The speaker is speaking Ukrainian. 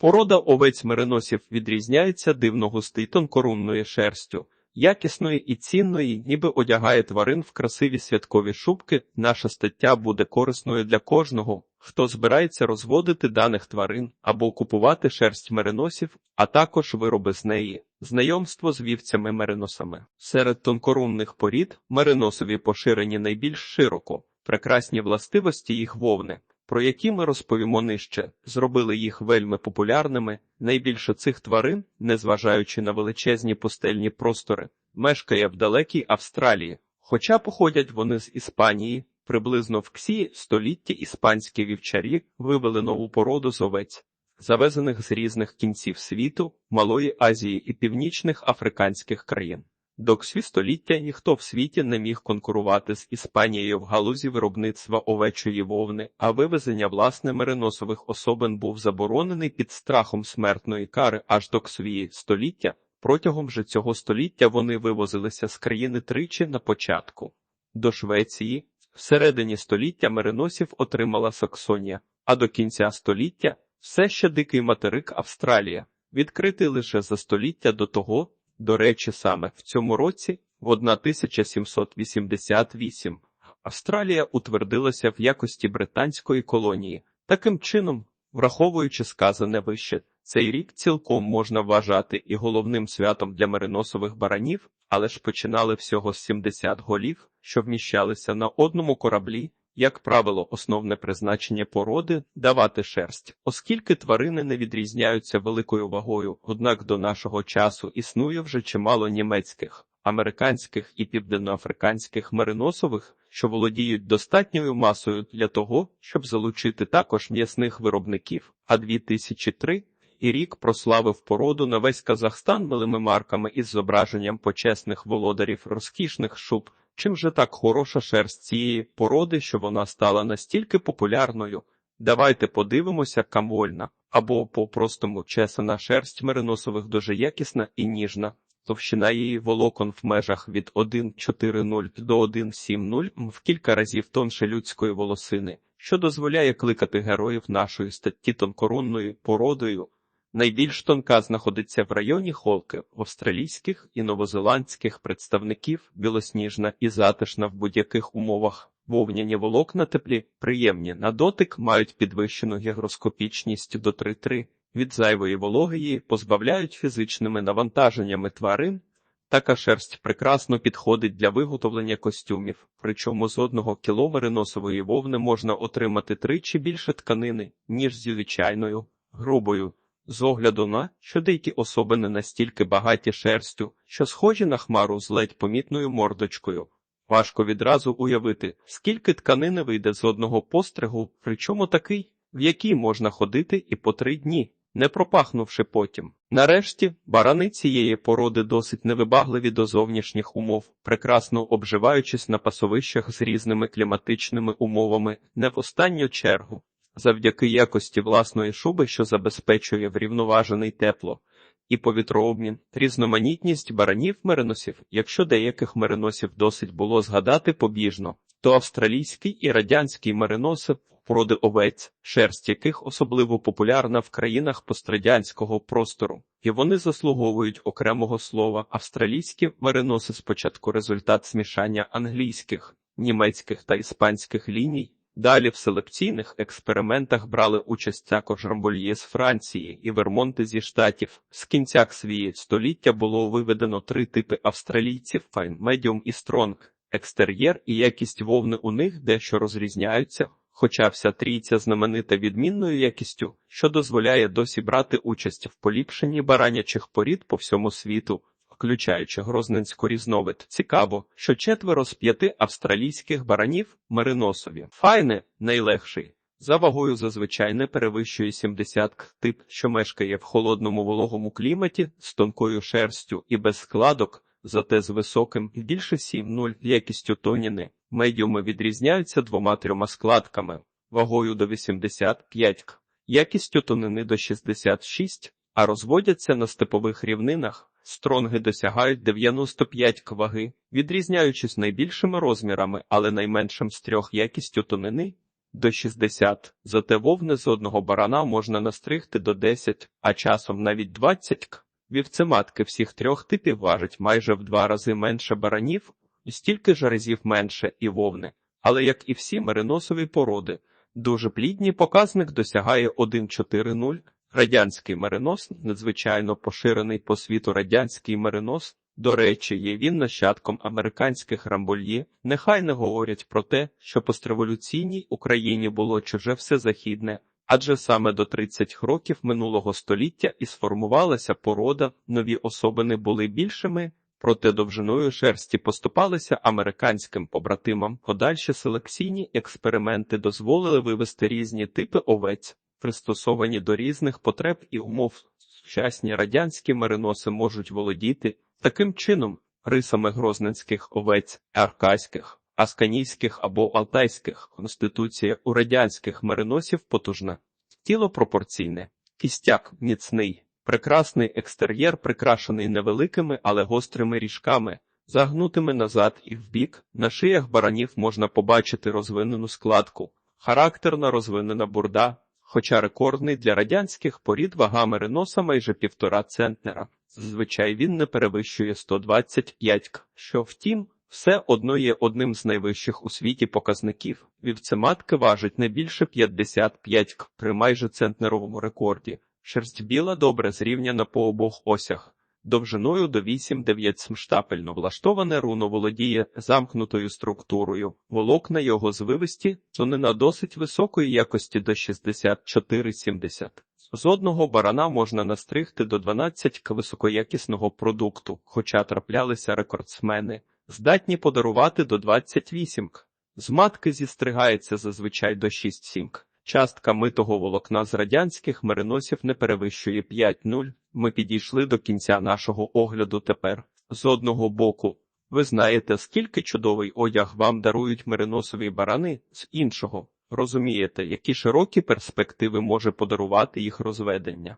Порода овець мериносів відрізняється дивно густий тонкорунною шерстю, якісної і цінної, ніби одягає тварин в красиві святкові шубки. Наша стаття буде корисною для кожного, хто збирається розводити даних тварин або купувати шерсть мериносів, а також вироби з неї. Знайомство з вівцями-мериносами. Серед тонкорунних порід мериносові поширені найбільш широко, прекрасні властивості їх вовни, про які ми розповімо нижче, зробили їх вельми популярними. Найбільше цих тварин, незважаючи на величезні пустельні простори, мешкає в далекій Австралії, хоча походять вони з Іспанії. Приблизно в ксі столітті іспанські вівчарі вивели нову породу з овець, завезених з різних кінців світу, Малої Азії і північних африканських країн. До століття ніхто в світі не міг конкурувати з Іспанією в галузі виробництва овечої вовни, а вивезення власне мериносових особин був заборонений під страхом смертної кари аж до ксвії століття. Протягом же цього століття вони вивозилися з країни тричі на початку. До Швеції всередині століття мериносів отримала Саксонія, а до кінця століття все ще дикий материк Австралія, відкритий лише за століття до того. До речі, саме в цьому році, в 1788, Австралія утвердилася в якості британської колонії. Таким чином, враховуючи сказане вище, цей рік цілком можна вважати і головним святом для мериносових баранів, але ж починали всього з 70 голів, що вміщалися на одному кораблі. Як правило, основне призначення породи давати шерсть, оскільки тварини не відрізняються великою вагою, однак до нашого часу існує вже чимало німецьких, американських і південноафриканських мериносових, що володіють достатньою масою для того, щоб залучити також м'ясних виробників. А 2003 і рік прославив породу на весь Казахстан милими марками із зображенням почесних володарів розкішних шуб. Чим же так хороша шерсть цієї породи, що вона стала настільки популярною? Давайте подивимося, камольна або по-простому чесана шерсть мериносових дуже якісна і ніжна. Товщина її волокон в межах від 1,40 до 1,70 в кілька разів тонше людської волосини, що дозволяє кликати героїв нашої статті тонкорунною породою. Найбільш тонка знаходиться в районі холки австралійських і новозеландських представників, білосніжна і затишна в будь-яких умовах. Вовняні волокна теплі, приємні на дотик, мають підвищену гігроскопічність до 3,3. Від зайвої вологи її позбавляють фізичними навантаженнями тварин. Така шерсть прекрасно підходить для виготовлення костюмів, причому з одного кіло мериносової вовни можна отримати тричі більше тканини, ніж зі звичайною грубою. З огляду на, що деякі особи не настільки багаті шерстю, що схожі на хмару з ледь помітною мордочкою. Важко відразу уявити, скільки тканини вийде з одного постригу, причому такий, в який можна ходити і по три дні, не пропахнувши потім. Нарешті, барани цієї породи досить невибагливі до зовнішніх умов, прекрасно обживаючись на пасовищах з різними кліматичними умовами, не в останню чергу. Завдяки якості власної шуби, що забезпечує врівноважений тепло і повітрообмін, різноманітність баранів мериносів, якщо деяких мериносів досить було згадати побіжно, то австралійський і радянський мериноси породи овець, шерсть яких особливо популярна в країнах пострадянського простору, і вони заслуговують окремого слова. Австралійські мериноси спочатку результат змішання англійських, німецьких та іспанських ліній. Далі в селекційних експериментах брали участь також рамбольє з Франції і Вермонти зі штатів. З кінця свої століття було виведено три типи австралійців: файн, медіум і стронг. Екстер'єр і якість вовни у них дещо розрізняються, хоча вся трійця знаменита відмінною якістю, що дозволяє досі брати участь в поліпшенні баранячих порід по всьому світу включаючи грозненську різновид. Цікаво, що четверо з п'яти австралійських баранів мериносові. Файне найлегший. За вагою зазвичай не перевищує 70 к тип, що мешкає в холодному вологому кліматі з тонкою шерстю і без складок, зате з високим більше 7-0 якістю тоніни. Медіуми відрізняються двома-трьома складками, вагою до 85 к, якістю тонини до 66, а розводяться на степових рівнинах. Стронги досягають 95 кваги, відрізняючись найбільшими розмірами, але найменшим з трьох якістю тонини. до 60. Зате вовни з одного барана можна настригти до 10, а часом навіть 20 к. Вівцематки всіх трьох типів важать майже в два рази менше баранів, стільки ж разів менше і вовни. Але як і всі мериносові породи, дуже плідні показник досягає 1,40. Радянський меринос надзвичайно поширений по світу радянський меринос. До речі, є він нащадком американських рамбольє. Нехай не говорять про те, що постреволюційній Україні було чуже все західне, адже саме до 30 років минулого століття і сформувалася порода, нові особини були більшими, проте довжиною шерсті поступалися американським побратимам. Подальші селекційні експерименти дозволили вивести різні типи овець, пристосовані до різних потреб і умов. Сучасні радянські мериноси можуть володіти таким чином рисами грозненських овець, аркаських, асканійських або алтайських. Конституція у радянських мериносів потужна. Тіло пропорційне, кістяк міцний, прекрасний екстер'єр, прикрашений невеликими, але гострими ріжками, загнутими назад і вбік. На шиях баранів можна побачити розвинену складку, характерна розвинена бурда, хоча рекордний для радянських порід вага мериноса майже півтора центнера. Зазвичай він не перевищує 125 к, що втім, все одно є одним з найвищих у світі показників. Вівцематки важить не більше 55 к при майже центнеровому рекорді. Шерсть біла добре зрівняна по обох осях. Довжиною до 8-9 см штапельно влаштоване руно володіє замкнутою структурою. Волокна його звивисті, тонина досить високої якості до 64-70. З одного барана можна настригти до 12 к високоякісного продукту, хоча траплялися рекордсмени, здатні подарувати до 28 к. З матки зістригається зазвичай до 6-7 к. Частка митого волокна з радянських мериносів не перевищує 5-0. Ми підійшли до кінця нашого огляду тепер. З одного боку, ви знаєте, скільки чудовий одяг вам дарують мериносові барани, з іншого. Розумієте, які широкі перспективи може подарувати їх розведення.